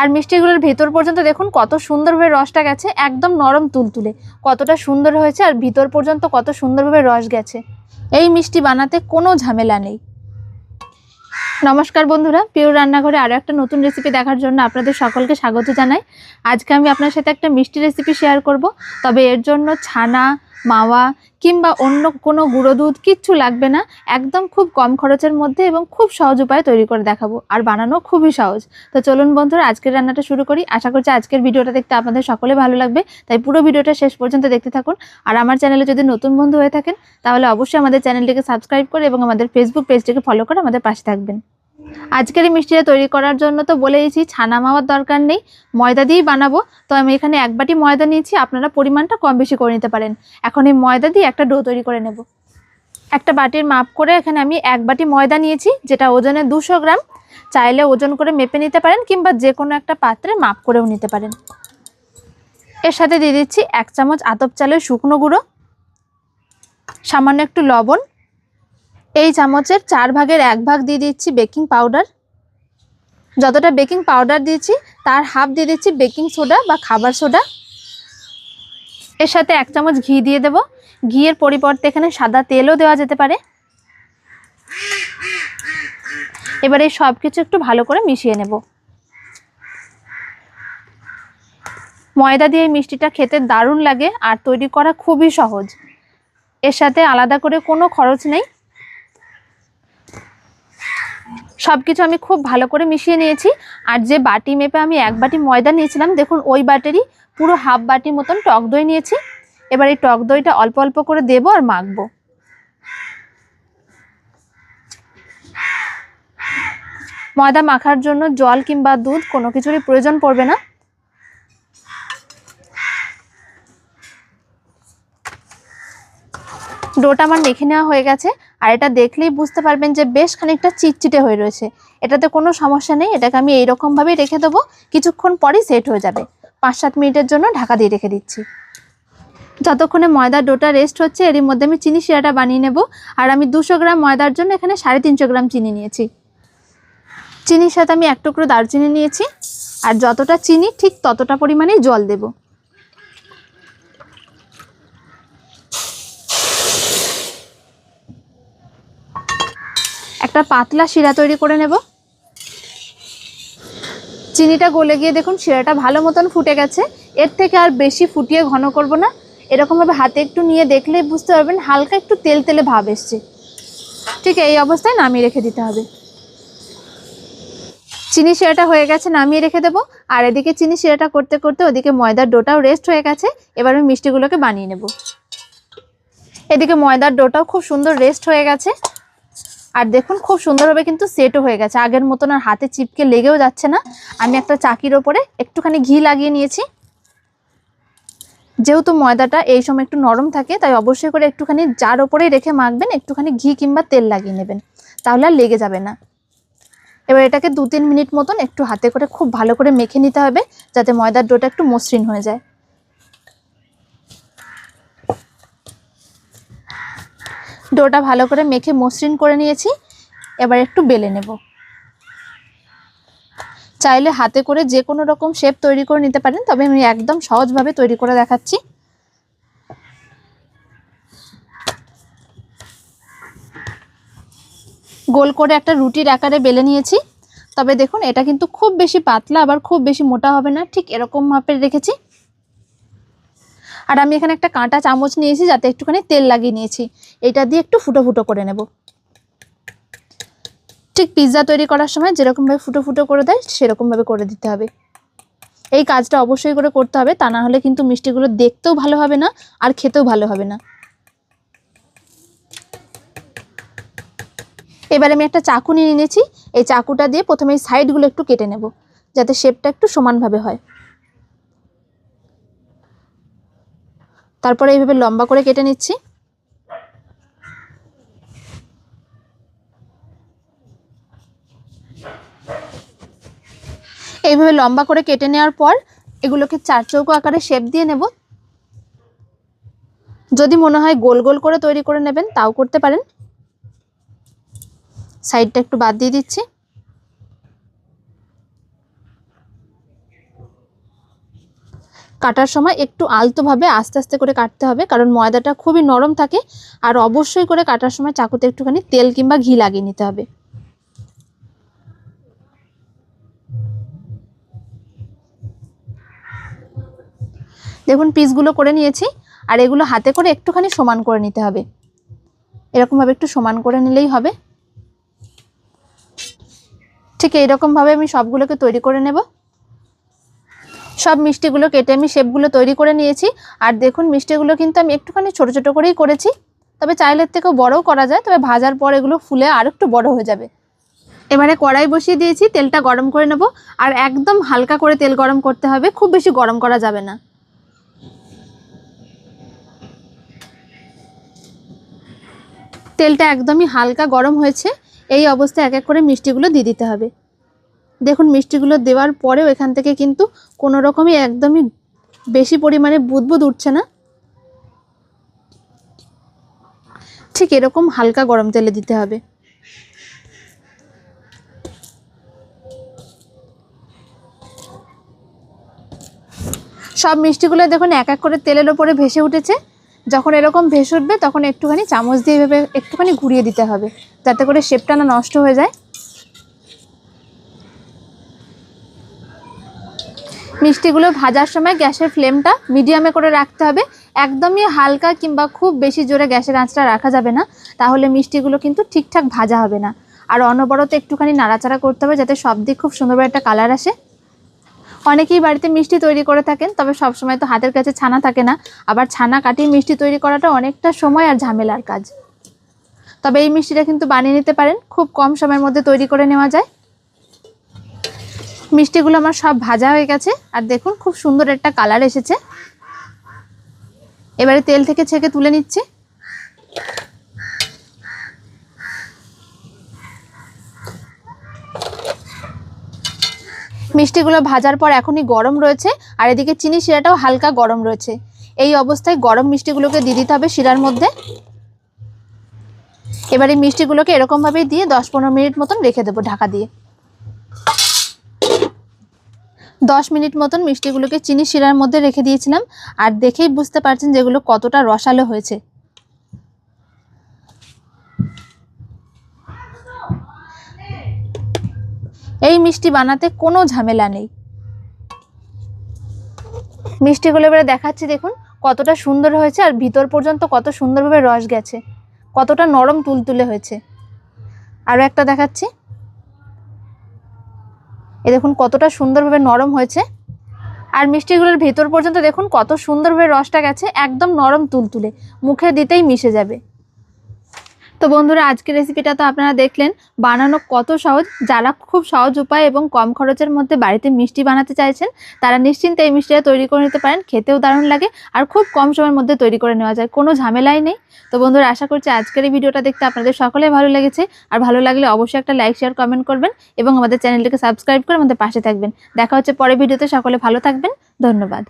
আর মিষ্টিগুলোর ভেতর পর্যন্ত দেখুন কত সুন্দরভাবে রসটা গেছে, একদম নরম তুলতুলে। কতটা সুন্দর হয়েছে আর ভিতর পর্যন্ত কত সুন্দরভাবে রস গেছে। এই মিষ্টি বানাতে কোনো ঝামেলা নেই। নমস্কার বন্ধুরা, পিওর রান্নাঘরে আরও একটা নতুন রেসিপি দেখার জন্য আপনাদের সকলকে স্বাগত জানাই। আজকে আমি আপনার সাথে একটা মিষ্টি রেসিপি শেয়ার করব, তবে এর জন্য ছানা মাওয়া কিংবা অন্য কোনো গুঁড়ো দুধ কিচ্ছু লাগবে না, একদম খুব কম খরচের মধ্যে এবং খুব সহজ উপায়ে তৈরি করে দেখাবো। আর বানানো খুবই সহজ। তো চলুন বন্ধুরা, আজকের রান্নাটা শুরু করি। আশা করছি আজকের ভিডিওটা দেখতে আপনাদের সকলে ভালো লাগবে। তাই পুরো ভিডিওটা শেষ পর্যন্ত দেখতে থাকুন। আর আমার চ্যানেলে যদি নতুন বন্ধু হয়ে থাকেন, তাহলে অবশ্যই আমাদের চ্যানেলটিকে সাবস্ক্রাইব করে এবং আমাদের ফেসবুক পেজটিকে ফলো করে আমাদের পাশে থাকবেন। আজকের এই মিষ্টিটা তৈরি করার জন্য তো বলেইছি, ছানা মাওয়ার দরকার নেই। ময়দা দিয়েই বানাবো। তো আমি এখানে এক বাটি ময়দা নিয়েছি, আপনারা পরিমাণটা কম বেশি করে নিতে পারেন। এখন এই ময়দা দিয়ে একটা ডো তৈরি করে নেব। একটা বাটির মাপ করে এখানে আমি এক বাটি ময়দা নিয়েছি, যেটা ওজনে দুশো গ্রাম। চাইলে ওজন করে মেপে নিতে পারেন, কিংবা যে কোনো একটা পাত্রে মাপ করেও নিতে পারেন। এর সাথে দিয়ে দিচ্ছি এক চামচ আতপ চালের শুকনো গুঁড়ো, সামান্য একটু লবণ এই চামচের চার ভাগের এক ভাগ দিয়ে দিচ্ছি বেকিং পাউডার। যতটা বেকিং পাউডার দিয়েছি, তার হাফ দিয়ে দিচ্ছি বেকিং সোডা বা খাবার সোডা। এর সাথে এক চামচ ঘি দিয়ে দেব। ঘিয়ের পরিবর্তে এখানে সাদা তেলও দেওয়া যেতে পারে। এবার এই সব কিছু একটু ভালো করে মিশিয়ে নেব। ময়দা দিয়ে এই মিষ্টিটা খেতে দারুণ লাগে আর তৈরি করা খুবই সহজ। এর সাথে আলাদা করে কোনো খরচ নেই। সব কিছু আমি খুব ভালো করে মিশিয়ে নিয়েছি। আর যে বাটি মেপে আমি এক বাটি ময়দা নিয়েছিলাম, দেখুন ওই বাটেরই পুরো হাফ বাটি মতন টক দই নিয়েছি। এবার এই টক দইটা অল্প অল্প করে দেব আর মাখব। ময়দা মাখার জন্য জল কিংবা দুধ কোনো কিছুরই প্রয়োজন পড়বে না। ডোটা আমার মেখে নেওয়া হয়ে গেছে, আর এটা দেখলেই বুঝতে পারবেন যে বেশ খানিকটা চিটচিটে হয়ে রয়েছে। এটাতে কোনো সমস্যা নেই, এটাকে আমি এইরকমভাবেই রেখে দেবো, কিছুক্ষণ পরেই সেট হয়ে যাবে। পাঁচ সাত মিনিটের জন্য ঢাকা দিয়ে রেখে দিচ্ছি। যতক্ষণে ময়দার ডোটা রেস্ট হচ্ছে, এরই মধ্যে আমি চিনি শিরাটা বানিয়ে নেব, আর আমি দুশো গ্রাম ময়দার জন্য এখানে সাড়ে তিনশো গ্রাম চিনি নিয়েছি। চিনির সাথে আমি এক টুকরো দারচিনি নিয়েছি, আর যতটা চিনি ঠিক ততটা পরিমাণেই জল দেবো। একটা পাতলা শিরা তৈরি করে নেব। চিনিটা গলে গিয়ে দেখুন শিরাটা ভালো মতন ফুটে গেছে। এর থেকে আর বেশি ফুটিয়ে ঘন করব না। এরকমভাবে হাতে একটু নিয়ে দেখলে বুঝতে পারবেন হালকা একটু তেল তেলে ভাব এসছে। ঠিক এই অবস্থায় নামিয়ে রেখে দিতে হবে। চিনি শিরাটা হয়ে গেছে নামিয়ে রেখে দেবো। আর এদিকে চিনি শিরাটা করতে করতে ওদিকে ময়দার ডোটাও রেস্ট হয়ে গেছে। এবার আমি মিষ্টিগুলোকে বানিয়ে নেব। এদিকে ময়দার ডোটাও খুব সুন্দর রেস্ট হয়ে গেছে। আর দেখুন খুব সুন্দরভাবে কিন্তু সেটও হয়ে গেছে। আগের মতন আর হাতে চিপকে লেগেও যাচ্ছে না। আমি একটা চাকির ওপরে একটুখানি ঘি লাগিয়ে নিয়েছি। যেহেতু ময়দাটা এই সময় একটু নরম থাকে, তাই অবশ্যই করে একটুখানি যার ওপরেই রেখে মাখবেন, একটুখানি ঘি কিংবা তেল লাগিয়ে নেবেন। তাহলে আর লেগে যাবে না। এবার এটাকে দু তিন মিনিট মতন একটু হাতে করে খুব ভালো করে মেখে নিতে হবে, যাতে ময়দার ডোটা একটু মসৃণ হয়ে যায়। ডোটা ভালো করে মেখে মসৃণ করে নিয়েছি। এবার একটু বেলে নেব। চাইলে হাতে করে যে কোনো রকম শেপ তৈরি করে নিতে পারেন, তবে আমি একদম সহজভাবে তৈরি করে দেখাচ্ছি। গোল করে একটা রুটির আকারে বেলে নিয়েছি। তবে দেখুন, এটা কিন্তু খুব বেশি পাতলা, আবার খুব বেশি মোটা হবে না, ঠিক এরকম মাপের রেখেছি। আর আমি এখানে একটা কাঁটা চামচ নিয়েছি, যাতে একটুখানি তেল লাগিয়ে নিয়েছি। এটা দিয়ে একটু ফুটো ফুটো করে নেব। ঠিক পিৎজা তৈরি করার সময় যেরকমভাবে ফুটো ফুটো করে দেয়, সেরকমভাবে করে দিতে হবে। এই কাজটা অবশ্যই করে করতে হবে, তা না হলে কিন্তু মিষ্টিগুলো দেখতেও ভালো হবে না, আর খেতেও ভালো হবে না। এবার আমি একটা চাকু নিয়ে নিয়েছি। এই চাকুটা দিয়ে প্রথমে এই সাইডগুলো একটু কেটে নেব, যাতে শেপটা একটু সমানভাবে হয়। তারপরে এইভাবে লম্বা করে কেটে নিচ্ছি। এইভাবে লম্বা করে কেটে নেওয়ার পর এগুলোকে চার চৌকো আকারে শেপ দিয়ে নেব। যদি মনে হয় গোল গোল করে তৈরি করে নেবেন, তাও করতে পারেন। সাইডটা একটু বাদ দিয়ে দিচ্ছি। কাটার সময় একটু আলতোভাবে আস্তে আস্তে করে কাটতে হবে, কারণ ময়দাটা খুবই নরম থাকে। আর অবশ্যই করে কাটার সময় চাকুতে একটুখানি তেল কিংবা ঘি লাগিয়ে নিতে হবে। দেখুন, পিসগুলো করে নিয়েছি, আর এগুলো হাতে করে একটুখানি সমান করে নিতে হবে। এরকমভাবে একটু সমান করে নিলেই হবে। ঠিক এইরকমভাবে আমি সবগুলোকে তৈরি করে নেব। সব মিষ্টিগুলো কেটে আমি শেপগুলো তৈরি করে নিয়েছি। আর দেখুন, মিষ্টিগুলো কিন্তু আমি একটুখানি ছোট ছোট করেই করেছি। তবে চাইলের থেকেও বড়ও করা যায়, তবে ভাজার পর এগুলো ফুলে আর একটু বড় হয়ে যাবে। এবারে কড়াই বসিয়ে দিয়েছি, তেলটা গরম করে নেব। আর একদম হালকা করে তেল গরম করতে হবে, খুব বেশি গরম করা যাবে না। তেলটা একদমই হালকা গরম হয়েছে, এই অবস্থায় এক এক করে মিষ্টিগুলো দিয়ে দিতে হবে। দেখুন মিষ্টিগুলো দেওয়ার পরেও এখান থেকে কিন্তু কোনো রকমই একদমই বেশি পরিমাণে বুদবুদ উঠছে না। ঠিক এরকম হালকা গরম তেলে দিতে হবে। সব মিষ্টিগুলো দেখুন এক এক করে তেলের ওপরে ভেসে উঠেছে। যখন এরকম ভেসে উঠবে তখন একটুখানি চামচ দিয়ে এভাবে একটুখানি ঘুরিয়ে দিতে হবে। যাতে করে শেপটা না নষ্ট হয়ে যায়। মিষ্টিগুলো ভাজার সময় গ্যাসের ফ্লেমটা মিডিয়ামে করে রাখতে হবে। একদমই হালকা কিংবা খুব বেশি জোরে গ্যাসের আঁচটা রাখা যাবে না। তাহলে মিষ্টিগুলো কিন্তু ঠিকঠাক ভাজা হবে না। আর অনবরত একটুখানি নাড়াচাড়া করতে হবে যাতে সব দিক খুব সুন্দরভাবে একটা কালার আসে। অনেকেই বাড়িতে মিষ্টি তৈরি করে থাকেন, তবে সবসময় তো হাতের কাছে ছানা থাকে না। আবার ছানা কাটিয়ে মিষ্টি তৈরি করাটা অনেকটা সময় আর ঝামেলার কাজ। তবে এই মিষ্টিটা কিন্তু বানিয়ে নিতে পারেন। খুব কম সময়ের মধ্যে তৈরি করে নেওয়া যায়। মিষ্টিগুলো আমার সব ভাজা হয়ে গেছে। আর দেখুন, খুব সুন্দর একটা কালার এসেছে। এবারে তেল থেকে ছেঁকে তুলে নিচ্ছি। মিষ্টিগুলো ভাজার পর এখনই গরম রয়েছে। আর এদিকে চিনি শিরাটাও হালকা গরম রয়েছে। এই অবস্থায় গরম মিষ্টিগুলোকে দিয়ে দিতে হবে শিরার মধ্যে। এবার মিষ্টিগুলোকে এরকমভাবেই দিয়ে দশ পনেরো মিনিট মতন রেখে দেবো ঢাকা দিয়ে। দশ মিনিট মতন মিষ্টিগুলোকে চিনি শিরার মধ্যে রেখে দিয়েছিলাম। আর দেখেই বুঝতে পারছেন যেগুলো কতটা রসালো হয়েছে। এই মিষ্টি বানাতে কোনো ঝামেলা নেই। মিষ্টিগুলো এবারে দেখাচ্ছি, দেখুন, কতটা সুন্দর হয়েছে আর ভিতর পর্যন্ত কত সুন্দরভাবে রস গেছে। কতটা নরম তুলতুলে হয়েছে। আরও একটা দেখাচ্ছি। এ দেখুন কতটা সুন্দরভাবে নরম হয়েছে। আর মিষ্টিগুলোর ভেতর পর্যন্ত দেখুন কত সুন্দরভাবে রসটা গেছে, একদম নরম তুলতুলে। মুখে দিতেই মিশে যাবে। তো বন্ধুরা, আজকের রেসিপিটা তো আপনারা দেখলেন, বানানো কত সহজ, যারা খুব সহজ উপায় এবং কম খরচের মধ্যে বাড়িতে মিষ্টি বানাতে চাইছেন, তারা নিশ্চিন্তে এই মিষ্টিটা তৈরি করে নিতে পারেন, খেতেও দারুণ লাগে আর খুব কম সময়ের মধ্যে তৈরি করে নেওয়া যায়, কোনো ঝামেলাই নেই। তো বন্ধুরা, আশা করছি আজকের এই ভিডিওটা দেখতে আপনাদের সকলে ভালো লেগেছে, আর ভালো লাগলে অবশ্যই একটা লাইক শেয়ার কমেন্ট করবেন এবং আমাদের চ্যানেলটিকে সাবস্ক্রাইব করে আমাদের পাশে থাকবেন। দেখা হচ্ছে পরের ভিডিওতে, সকলে ভালো থাকবেন, ধন্যবাদ।